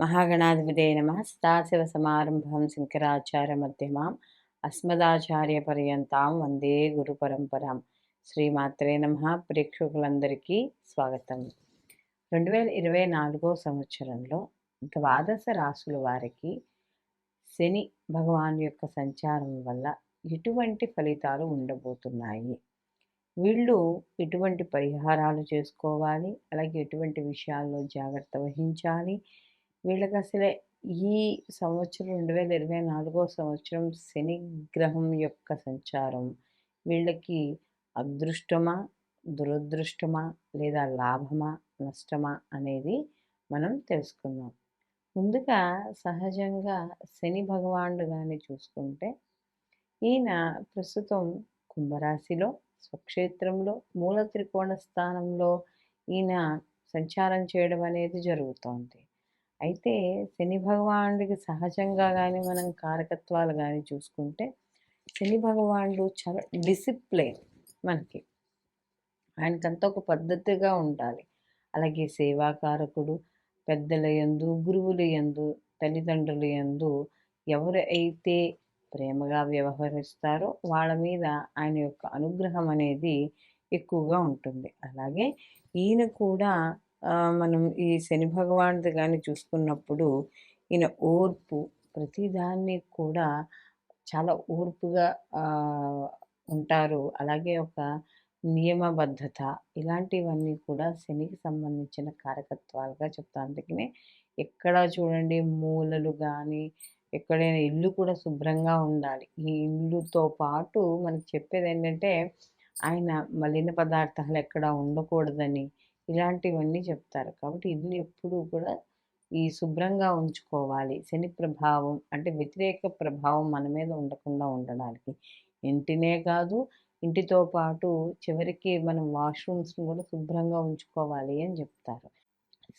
మహాగణాధిపతే నమ. సదాశివ సమారంభం శంకరాచార్య మధ్యమాం. అస్మదాచార్య పర్యంతాం. వందే గురు పరంపరాం. శ్రీమాత్రే నమ. ప్రేక్షకులందరికీ స్వాగతం. రెండు వేల ఇరవై నాలుగో సంవత్సరంలో ద్వాదశ రాసుల వారికి శని భగవాన్ యొక్క సంచారం వల్ల ఎటువంటి ఫలితాలు ఉండబోతున్నాయి. వీళ్ళు ఎటువంటి పరిహారాలు చేసుకోవాలి. అలాగే ఎటువంటి విషయాల్లో జాగ్రత్త వహించాలి. వీళ్ళకి అసలే ఈ సంవత్సరం రెండు వేల ఇరవై నాలుగో సంవత్సరం శని గ్రహం యొక్క సంచారం. వీళ్ళకి అదృష్టమా దురదృష్టమా లేదా లాభమా నష్టమా అనేది మనం తెలుసుకుందాం. ముందుగా సహజంగా శని భగవానుడు కానీ చూసుకుంటే ఈయన ప్రస్తుతం కుంభరాశిలో స్వక్షేత్రంలో మూల త్రికోణ స్థానంలో ఈయన సంచారం చేయడం అనేది జరుగుతోంది. అయితే శని భగవానుడికి సహజంగా కానీ మనం కారకత్వాలు కానీ చూసుకుంటే శని భగవానుడు చాలా డిసిప్లైన్ మనకి. ఆయనకంతా ఒక పద్ధతిగా ఉండాలి. అలాగే సేవాకారకుడు పెద్దల యందు గురువుల యందు తల్లిదండ్రుల యందు ఎవరు అయితే ప్రేమగా వ్యవహరిస్తారో వాళ్ళ మీద ఆయన యొక్క అనుగ్రహం అనేది ఎక్కువగా ఉంటుంది. అలాగే ఈయన కూడా మనం ఈ శని భగవానుడి కానీ చూసుకున్నప్పుడు ఈయన ఓర్పు ప్రతిదాన్ని కూడా చాలా ఓర్పుగా ఉంటారు. అలాగే ఒక నియమబద్ధత ఇలాంటివన్నీ కూడా శనికి సంబంధించిన కారకత్వాలుగా చెప్తాను అందుకనే ఎక్కడ చూడండి మూలలు కానీ ఎక్కడైనా ఇల్లు కూడా శుభ్రంగా ఉండాలి. ఈ ఇల్లుతో పాటు మనకి చెప్పేది ఏంటంటే ఆయన మలిన పదార్థాలు ఎక్కడ ఉండకూడదని ఇలాంటివన్నీ చెప్తారు. కాబట్టి ఇల్లు ఎప్పుడూ కూడా ఈ శుభ్రంగా ఉంచుకోవాలి. శని ప్రభావం అంటే వ్యతిరేక ప్రభావం మన మీద ఉండకుండా ఉండడానికి. ఇంటినే కాదు ఇంటితో పాటు చివరికి మనం వాష్రూమ్స్ని కూడా శుభ్రంగా ఉంచుకోవాలి అని చెప్తారు.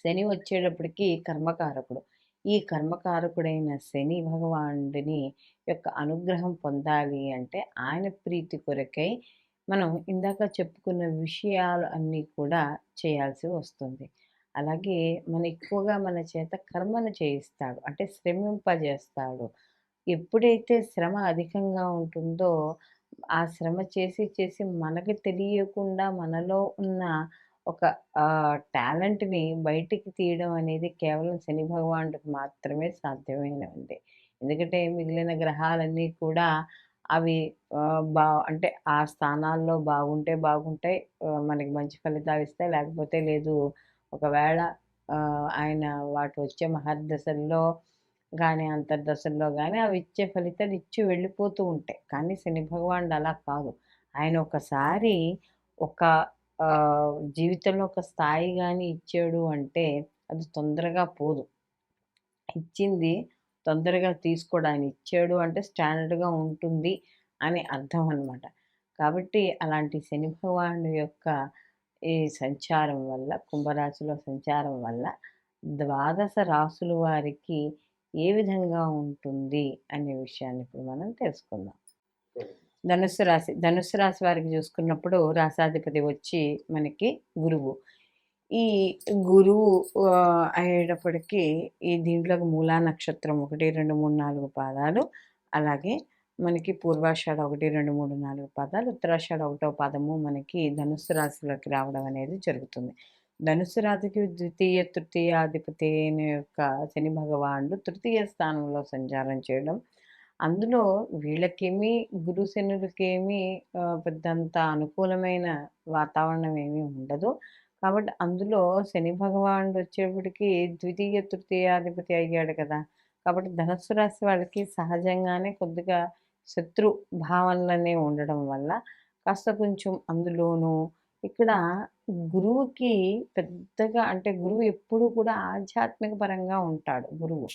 శని వచ్చేటప్పటికి కర్మకారకుడు. ఈ కర్మకారకుడైన శని భగవానుడిని యొక్క అనుగ్రహం పొందాలి అంటే ఆయన ప్రీతి కొరకై మనం ఇందాక చెప్పుకున్న విషయాలు అన్నీ కూడా చేయాల్సి వస్తుంది. అలాగే మన ఎక్కువగా మన చేత కర్మను చేయిస్తాడు. అంటే శ్రమింపజేస్తాడు. ఎప్పుడైతే శ్రమ అధికంగా ఉంటుందో ఆ శ్రమ చేసి చేసి మనకి తెలియకుండా మనలో ఉన్న ఒక టాలెంట్ని బయటికి తీయడం అనేది కేవలం శని భగవానుడికి మాత్రమే సాధ్యమైనది ఎందుకంటే మిగిలిన గ్రహాలన్నీ కూడా అవి బా అంటే ఆ స్థానాల్లో బాగుంటే బాగుంటాయి. మనకి మంచి ఫలితాలు ఇస్తాయి. లేకపోతే లేదు ఒకవేళ ఆయన వాటి వచ్చే మహర్దశల్లో కానీ అంతర్దశల్లో కానీ అవి ఇచ్చే ఫలితాలు ఇచ్చి వెళ్ళిపోతూ ఉంటాయి. కానీ శని భగవానుడు అలా కాదు. ఆయన ఒకసారి ఒక జీవితంలో ఒక స్థాయి కానీ ఇచ్చాడు అంటే అది తొందరగా పోదు. ఇచ్చింది తొందరగా తీసుకోడు. ఆయన ఇచ్చాడు అంటే స్టాండర్డ్గా ఉంటుంది అని అర్థం అన్నమాట. కాబట్టి అలాంటి శని భగవానుడి యొక్క ఈ సంచారం వల్ల కుంభరాశిలో సంచారం వల్ల ద్వాదశ రాసుల వారికి ఏ విధంగా ఉంటుంది అనే విషయాన్ని ఇప్పుడు మనం తెలుసుకుందాం. ధనుస్సు రాశి ధనుస్సు రాశి వారికి చూసుకున్నప్పుడు రాసాధిపతి వచ్చి మనకి గురువు. ఈ గురువు అయ్యేటప్పటికీ అయ్యేటప్పటికి ఈ దీంట్లోకి మూలా నక్షత్రం ఒకటి రెండు మూడు నాలుగు పాదాలు. అలాగే మనకి పూర్వాషాఢ ఒకటి రెండు మూడు నాలుగు పాదాలు. ఉత్తరాషాఢ ఒకటో పాదము మనకి ధనుస్సు రాశిలోకి రావడం అనేది జరుగుతుంది. ధనుసు రాశికి ద్వితీయ తృతీయ అధిపతి యొక్క శని భగవానుడు తృతీయ స్థానంలో సంచారం చేయడం. అందులో వీళ్ళకేమీ గురు శనులకేమీ పెద్దంత అనుకూలమైన వాతావరణం ఏమీ ఉండదు. కాబట్టి అందులో శని భగవానుడు వచ్చేప్పటికి ద్వితీయ తృతీయాధిపతి అయ్యాడు కదా కాబట్టి ధనస్సు రాశి వాళ్ళకి సహజంగానే కొద్దిగా శత్రు భావనలనే ఉండడం వల్ల కాస్త కొంచెం అందులోనూ ఇక్కడ గురువుకి పెద్దగా అంటే గురువు ఎప్పుడూ కూడా ఆధ్యాత్మిక పరంగా ఉంటాడు గురువు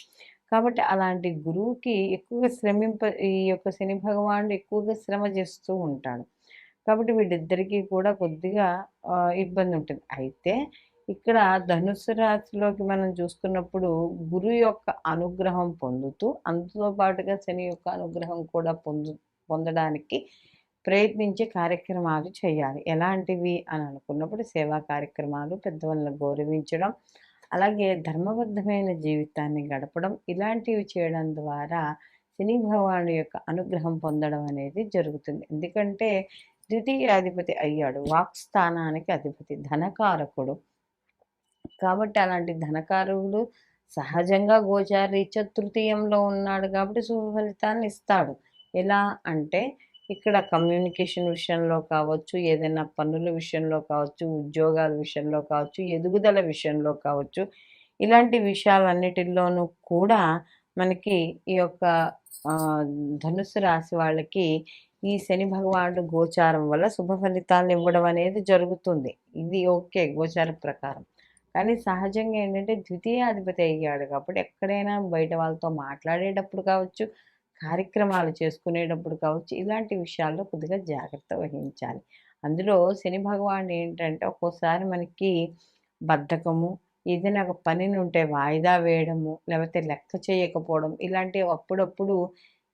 కాబట్టి అలాంటి గురువుకి ఎక్కువగా శ్రమింప ఈ యొక్క శని భగవానుడు ఎక్కువగా శ్రమ చేస్తూ ఉంటాడు. కాబట్టి వీళ్ళిద్దరికీ కూడా కొద్దిగా ఇబ్బంది ఉంటుంది. అయితే ఇక్కడ ధనుసు రాశిలోకి మనం చూసుకున్నప్పుడు గురువు యొక్క అనుగ్రహం పొందుతూ, అందుతో పాటుగా శని యొక్క అనుగ్రహం కూడా పొందు పొందడానికి ప్రయత్నించే కార్యక్రమాలు చేయాలి. ఎలాంటివి అని అనుకున్నప్పుడు సేవా కార్యక్రమాలు, పెద్దవాళ్ళని గౌరవించడం, అలాగే ధర్మబద్ధమైన జీవితాన్ని గడపడం ఇలాంటివి చేయడం ద్వారా శని భగవాను యొక్క అనుగ్రహం పొందడం అనేది జరుగుతుంది. ఎందుకంటే ద్వితీయాధిపతి అయ్యాడు. వాక్స్థానానికి అధిపతి, ధనకారకుడు. కాబట్టి అలాంటి ధనకారకుడు సహజంగా గోచారరీత్యా తృతీయంలో ఉన్నాడు కాబట్టి శుభఫలితాన్ని ఇస్తాడు. ఎలా అంటే ఇక్కడ కమ్యూనికేషన్ విషయంలో కావచ్చు, ఏదైనా పనుల విషయంలో కావచ్చు, ఉద్యోగాల విషయంలో కావచ్చు, ఎదుగుదల విషయంలో కావచ్చు, ఇలాంటి విషయాలన్నిటిల్లోనూ కూడా మనకి ఈ యొక్క ధనుసు ధనుస్సు రాశి వాళ్ళకి ఈ శని భగవానుడు గోచారం వల్ల శుభ ఫలితాలను ఇవ్వడం అనేది జరుగుతుంది. ఇది ఓకే గోచార ప్రకారం. కానీ సహజంగా ఏంటంటే ద్వితీయాధిపతి అయ్యాడు కాబట్టి ఎక్కడైనా బయట వాళ్ళతో మాట్లాడేటప్పుడు కావచ్చు, కార్యక్రమాలు చేసుకునేటప్పుడు కావచ్చు, ఇలాంటి విషయాల్లో కొద్దిగా జాగ్రత్త వహించాలి. అందులో శని భగవాన్ ఏంటంటే ఒక్కోసారి మనకి బద్ధకము, ఏదైనా ఒక పనిని ఉంటే వాయిదా వేయడము, లేకపోతే లెక్క చేయకపోవడం ఇలాంటి అప్పుడప్పుడు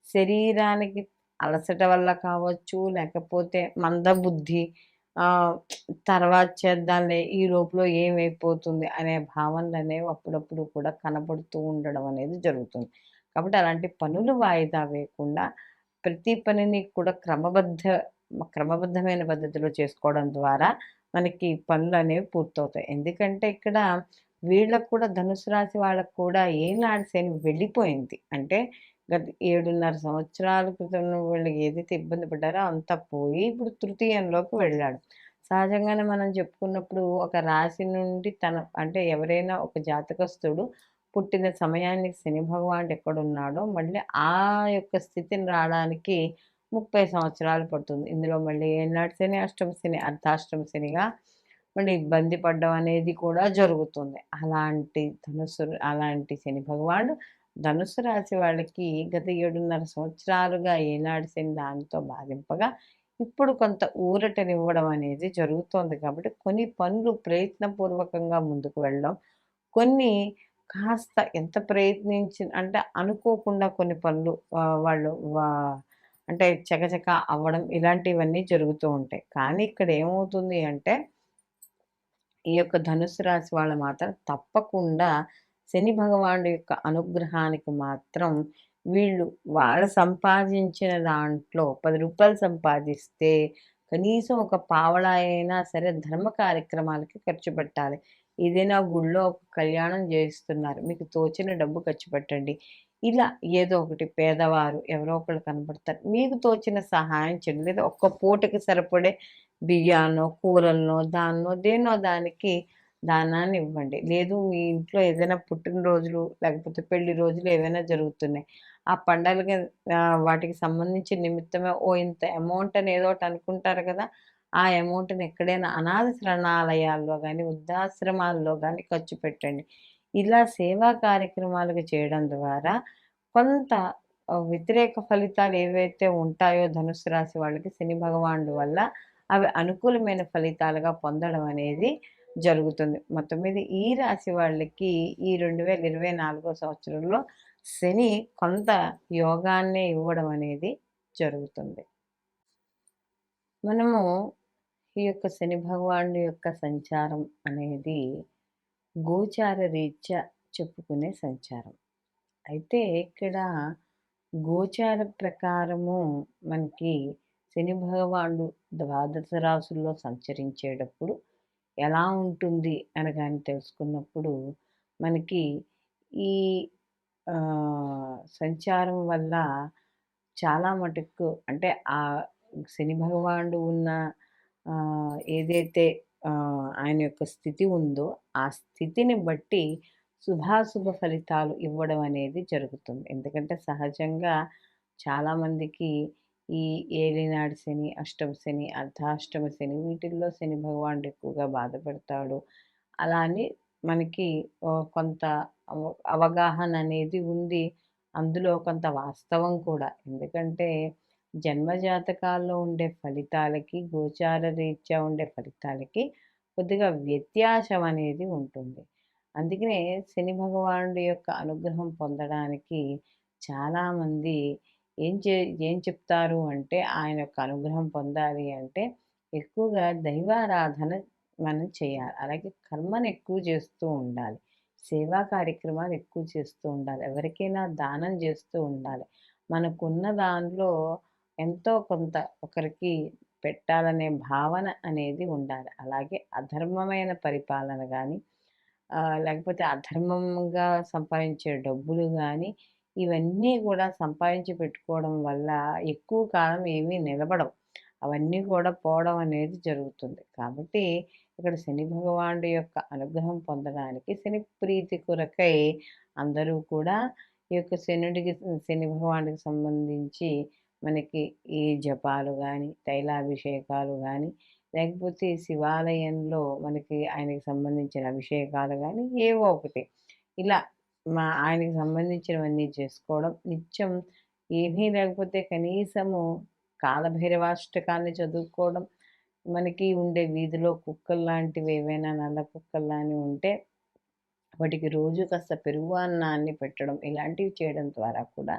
శరీరానికి అలసట వల్ల కావచ్చు, లేకపోతే మందబుద్ధి తర్వాత చేద్దాంలే ఈ లోపులో ఏమైపోతుంది అనే భావనలనేవి అప్పుడప్పుడు కూడా కనబడుతూ ఉండడం అనేది జరుగుతుంది. కాబట్టి అలాంటి పనులు వాయిదా వేయకుండా ప్రతి పనిని కూడా క్రమబద్ధ క్రమబద్ధమైన పద్ధతిలో చేసుకోవడం ద్వారా మనకి పనులు అనేవి పూర్తవుతాయి. ఎందుకంటే ఇక్కడ వీళ్ళకు కూడా ధనుసు రాశి వాళ్ళకు కూడా ఏలినాటి శని వెళ్ళిపోయింది. అంటే గత 7.5 సంవత్సరాల క్రితం వీళ్ళు ఏదైతే ఇబ్బంది పడ్డారో అంతా పోయి ఇప్పుడు తృతీయంలోకి వెళ్ళాడు. సహజంగానే మనం చెప్పుకున్నప్పుడు ఒక రాశి నుండి తన అంటే ఎవరైనా ఒక జాతకస్తుడు పుట్టిన సమయానికి శని భగవానుడు ఎక్కడున్నాడో మళ్ళీ ఆ యొక్క స్థితిని రావడానికి 30 సంవత్సరాలు పడుతుంది. ఇందులో మళ్ళీ ఏనాటి శని, అష్టమ శని, అర్ధాష్టమ శనిగా మళ్ళీ ఇబ్బంది పడడం అనేది కూడా జరుగుతుంది. అలాంటి ధనుసు అలాంటి శని భగవానుడు ధనుసు రాశి వాళ్ళకి గత 7.5 సంవత్సరాలుగా ఏలినాటి శని దానితో బాధింపగా ఇప్పుడు కొంత ఊరటనివ్వడం అనేది జరుగుతోంది కాబట్టి కొన్ని పనులు ప్రయత్నపూర్వకంగా ముందుకు వెళ్ళడం, కొన్ని కాస్త ఎంత ప్రయత్నించిన అంటే అనుకోకుండా కొన్ని పనులు వాళ్ళు వా అంటే చకచక అవ్వడం ఇలాంటివన్నీ జరుగుతూ ఉంటాయి. కానీ ఇక్కడ ఏమవుతుంది అంటే ఈ యొక్క ధనుసు రాశి వాళ్ళు మాత్రం తప్పకుండా శని భగవానుడు యొక్క అనుగ్రహానికి మాత్రం వీళ్ళు వాళ్ళు సంపాదించిన దాంట్లో పది రూపాయలు సంపాదిస్తే కనీసం ఒక పావలా అయినా సరే ధర్మ కార్యక్రమాలకి ఖర్చు పెట్టాలి. ఏదైనా గుళ్ళో ఒక కళ్యాణం చేయిస్తున్నారు. మీకు తోచిన డబ్బు ఖర్చు పెట్టండి. ఇలా ఏదో ఒకటి పేదవారు ఎవరో ఒకళ్ళు కనబడతారు మీకు తోచిన సహాయం చేయండి. లేదా ఒక్క పూటకి సరిపడే బియ్యాన్నో, కూరలనో, దాన్నో దేన్నో దానికి దానాన్ని ఇవ్వండి. లేదు మీ ఇంట్లో ఏదైనా పుట్టినరోజులు లేకపోతే పెళ్ళి రోజులు ఏవైనా జరుగుతున్నాయి. ఆ పండగలకి వాటికి సంబంధించిన నిమిత్తమే ఓ ఇంత అమౌంట్ అని ఏదో ఒకటి అనుకుంటారు కదా! ఆ అమౌంట్‌ని ఎక్కడైనా అనాథ శరణాలయాల్లో కానీ వృద్ధాశ్రమాల్లో కానీ ఖర్చు పెట్టండి. ఇలా సేవా కార్యక్రమాలకు చేయడం ద్వారా కొంత వ్యతిరేక ఫలితాలు ఏవైతే ఉంటాయో ధనుసు రాశి వాళ్ళకి శని భగవానుడు వల్ల అవి అనుకూలమైన ఫలితాలుగా పొందడం అనేది జరుగుతుంది. మొత్తం మీద ఈ రాశి వాళ్ళకి ఈ 2024 సంవత్సరంలో శని కొంత యోగాన్నే ఇవ్వడం అనేది జరుగుతుంది. మనము ఈ యొక్క శని భగవానుడి యొక్క సంచారం అనేది గోచార రీత్యా చెప్పుకునే సంచారం. అయితే ఇక్కడ గోచార ప్రకారము మనకి శని భగవానుడు ద్వాదశ రాశుల్లో సంచరించేటప్పుడు ఎలా ఉంటుంది అనగాని తెలుసుకున్నప్పుడు మనకి ఈ సంచారం వల్ల చాలా మటుకు అంటే ఆ శని భగవానుడు ఉన్న ఏదైతే ఆయన యొక్క స్థితి ఉందో ఆ స్థితిని బట్టి శుభాశుభ ఫలితాలు ఇవ్వడం అనేది జరుగుతుంది. ఎందుకంటే సహజంగా చాలామందికి ఈ ఏలినాడు శని, అష్టమ శని, అర్ధాష్టమ శని వీటిల్లో శని భగవానుడు ఎక్కువగా బాధపడతాడు అలా అని మనకి కొంత అవగాహన అనేది ఉంది. అందులో కొంత వాస్తవం కూడా. ఎందుకంటే జన్మజాతకాల్లో ఉండే ఫలితాలకి, గోచార రీత్యా ఉండే ఫలితాలకి కొద్దిగా వ్యత్యాసం అనేది ఉంటుంది. అందుకనే శని భగవానుడి యొక్క అనుగ్రహం పొందడానికి చాలామంది ఏం చే ఏం చెప్తారు అంటే ఆయన యొక్క అనుగ్రహం పొందాలి అంటే ఎక్కువగా దైవారాధన మనం చేయాలి. అలాగే కర్మను ఎక్కువ చేస్తూ ఉండాలి. సేవా కార్యక్రమాలు ఎక్కువ చేస్తూ ఉండాలి. ఎవరికైనా దానం చేస్తూ ఉండాలి. మనకున్న దానిలో ఎంతో కొంత ఒకరికి పెట్టాలనే భావన అనేది ఉండాలి. అలాగే అధర్మమైన పరిపాలన కానీ లేకపోతే అధర్మంగా సంపాదించే డబ్బులు కానీ ఇవన్నీ కూడా సంపాదించి పెట్టుకోవడం వల్ల ఎక్కువ కాలం ఏమీ నిలబడవు. అవన్నీ కూడా పోవడం అనేది జరుగుతుంది. కాబట్టి ఇక్కడ శని భగవానుడి యొక్క అనుగ్రహం పొందడానికి శని ప్రీతి కొరకై అందరూ కూడా ఈ యొక్క శనుడికి శని భగవానుడికి సంబంధించి మనకి ఈ జపాలు కానీ తైలాభిషేకాలు కానీ లేకపోతే శివాలయంలో మనకి ఆయనకి సంబంధించిన అభిషేకాలు కానీ ఏవో ఒకటి. ఇలా మా ఆయనకి సంబంధించినవన్నీ చేసుకోవడం. నిత్యం ఏమీ లేకపోతే కనీసము కాలభైరవాష్టకాన్ని చదువుకోవడం. మనకి ఉండే వీధిలో కుక్కల్లాంటివి ఏవైనా నల్ల కుక్కల్లాని ఉంటే వాటికి రోజు కాస్త పెరుగు అన్నాన్ని పెట్టడం. ఇలాంటివి చేయడం ద్వారా కూడా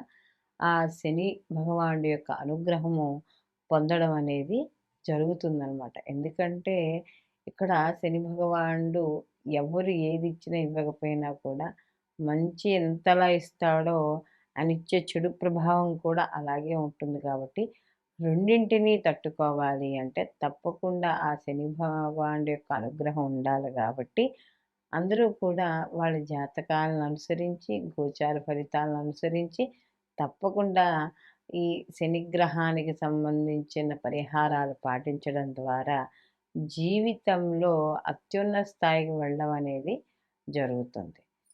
ఆ శని భగవానుడి యొక్క అనుగ్రహము పొందడం అనేది జరుగుతుందనమాట. ఎందుకంటే ఇక్కడ శని భగవానుడు ఎవరు ఏది ఇచ్చినా ఇవ్వకపోయినా కూడా మంచి ఎంతలా ఇస్తాడో అనిచ్చే చెడు ప్రభావం కూడా అలాగే ఉంటుంది కాబట్టి రెండింటిని తట్టుకోవాలి అంటే తప్పకుండా ఆ శని భగవానుడి యొక్క అనుగ్రహం ఉండాలి కాబట్టి అందరూ కూడా వాళ్ళ జాతకాలను అనుసరించి, గోచార ఫలితాలను అనుసరించి తప్పకుండా ఈ శనిగ్రహానికి సంబంధించిన పరిహారాలు పాటించడం ద్వారా జీవితంలో అత్యున్నత స్థాయికి వెళ్ళడం అనేది జరుగుతుంది.